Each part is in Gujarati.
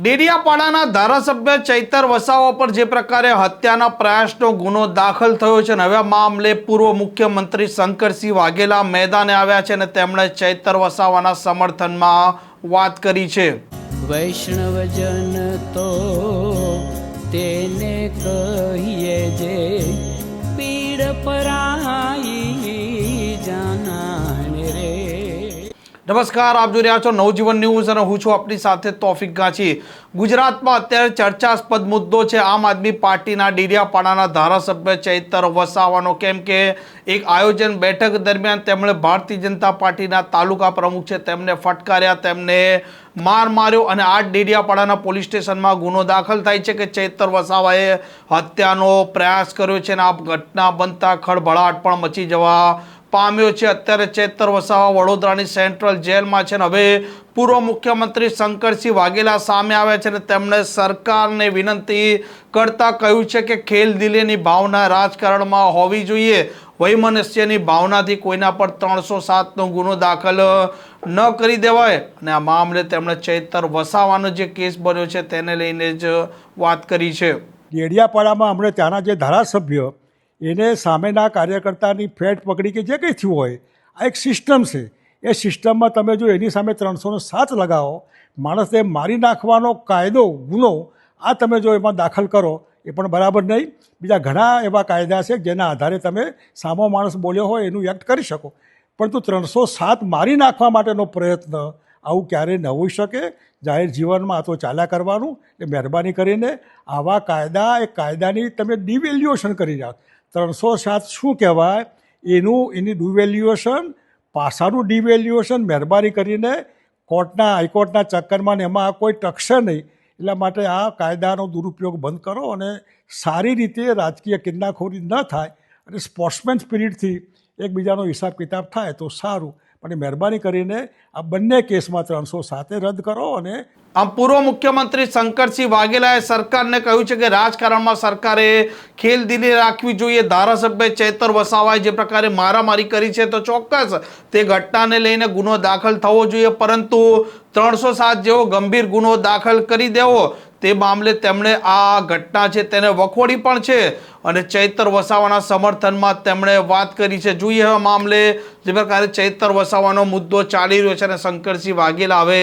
ડેડિયાપાડાના ધારાસભ્ય ચૈતર વસાવા પર જે પ્રકારે હત્યાના પ્રયાસનો ગુનો દાખલ થયો છે અને હવે મામલે પૂર્વ મુખ્યમંત્રી શંકરસિંહ વાઘેલા મેદાને આવ્યા છે અને તેમણે ચૈતર વસાવાના સમર્થનમાં વાત કરી છે. વૈષ્ણવજન તો તેને કહીએ જે પીડ પરાઈ નમસ્કાર, આપ જોઈ રહ્યા છો નવજીવન ન્યૂઝ અને હું છું આપની સાથે તોફિક ગાંચી. ગુજરાતમાં અત્યારે ચર્ચાસ્પદ મુદ્દો છે, આમ આદમી પાર્ટીના ડેડિયાપાડાના ધારાસભ્ય ચૈતર વસાવાનો. કેમ કે એક આયોજન બેઠક દરમિયાન તેમણે ભારતીય જનતા પાર્ટીના તાલુકા પ્રમુખ છે, તેમને ફટકાર્યા, તેમને માર માર્યો અને આ ડેડિયાપાડાના પોલીસ સ્ટેશનમાં ગુનો દાખલ થાય છે કે ચૈતર વસાવાએ હત્યાનો પ્રયાસ કર્યો છે અને આ ઘટના બનતા ખળભળાટ પણ મચી જવા પામ્યો છે. અત્યારે ચેતર વસાવા વડોદરાની સેન્ટ્રલ જેલમાં છે અને હવે પૂર્વ મુખ્યમંત્રી શંકરસિંહ વાઘેલા સામે આવ્યા છે અને તેમણે સરકારને વિનંતી કરતાં કહ્યું છે કે ખેલદિલીની ભાવના રાજકારણમાં હોવી જોઈએ. વૈમનસ્યની ભાવનાથી કોઈના પર ત્રણસો સાતનો ગુનો દાખલ ન કરી દેવાય. અને આ મામલે તેમણે ચૈતર વસાવાનો જે કેસ બન્યો છે તેને લઈને જ વાત કરી છે. ડેડિયાપાડામાં હમણાં ત્યાંના જે ધારાસભ્ય એને સામેના કાર્યકર્તાની ફેટ પકડી કે જે કંઈ થયું હોય, આ એક સિસ્ટમ છે. એ સિસ્ટમમાં તમે જો એની સામે ત્રણસોનો સાત લગાવો, માણસને મારી નાખવાનો કાયદો, ગુનો, આ તમે જો એમાં દાખલ કરો, એ પણ બરાબર નહીં. બીજા ઘણા એવા કાયદા છે જેના આધારે તમે સામો માણસ બોલ્યો હોય એનું એક્ટ કરી શકો. પરંતુ ત્રણસો સાત મારી નાખવા માટેનો પ્રયત્ન આવું ક્યારેય ન હોઈ શકે. જાહેર જીવનમાં આ તો ચાલ્યા કરવાનું. એટલે મહેરબાની કરીને આવા કાયદા, એ કાયદાની તમે ડિવેલ્યુએશન કરી રહ્યા ત્રણસો સાત શું કહેવાય? એનું, એની ડિવેલ્યુએશન પાસાનું ડિવેલ્યુએશન મહેરબાની કરીને કોર્ટના, હાઈકોર્ટના ચક્કરમાં ને એમાં કોઈ ટકશે નહીં. એટલા માટે આ કાયદાનો દુરુપયોગ બંધ કરો અને સારી રીતે રાજકીય કિન્નાખોરી ન થાય અને સ્પોર્ટ્સમેન સ્પિરિટથી એકબીજાનો હિસાબ કિતાબ થાય તો સારું. પણ મહેરબાની કરીને આ બંને કેસમાં ત્રણસો સાતે રદ કરો અને આમ પૂર્વ મુખ્યમંત્રી શંકરસિંહ વાઘેલાએ સરકારને કહ્યું છે કે રાજકારણમાં સરકારે ખેલદિલી રાખવી જોઈએ. ધારાસભ્ય ચેતર વસાવાએ જે પ્રકારે મારામારી કરી છે તો ચોક્કસ તે ઘટનાને લઈને ગુનો દાખલ થવો જોઈએ, પરંતુ ત્રણસો સાત જેવો ગંભીર ગુનો દાખલ કરી દેવો તે મામલે તેમણે આ ઘટના છે તેને વખોડી પણ છે અને ચૈતર વસાવાના સમર્થનમાં તેમણે વાત કરી છે. જોઈએ હવે મામલે જે પ્રકારે ચૈતર વસાવાનો મુદ્દો ચાલી રહ્યો છે અને શંકરસિંહ વાઘેલા હવે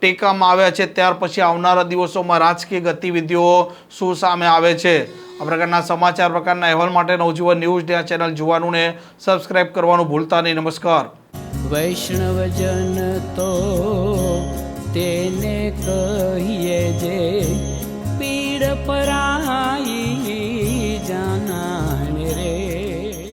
ટેકામાં આવ્યા છે. ત્યાર પછી આવનારા દિવસોમાં રાજકીય ગતિવિધિઓ શું સામે આવે છે? આ પ્રકારના સમાચાર, પ્રકારના અહેવાલ માટે નવજીવન ન્યૂઝ ડે ચેનલ જોવાનું ને સબસ્ક્રાઇબ કરવાનું ભૂલતા નહીં. નમસ્કાર. વૈષ્ણવજન તો તેને કહીએ જે પીડ પરા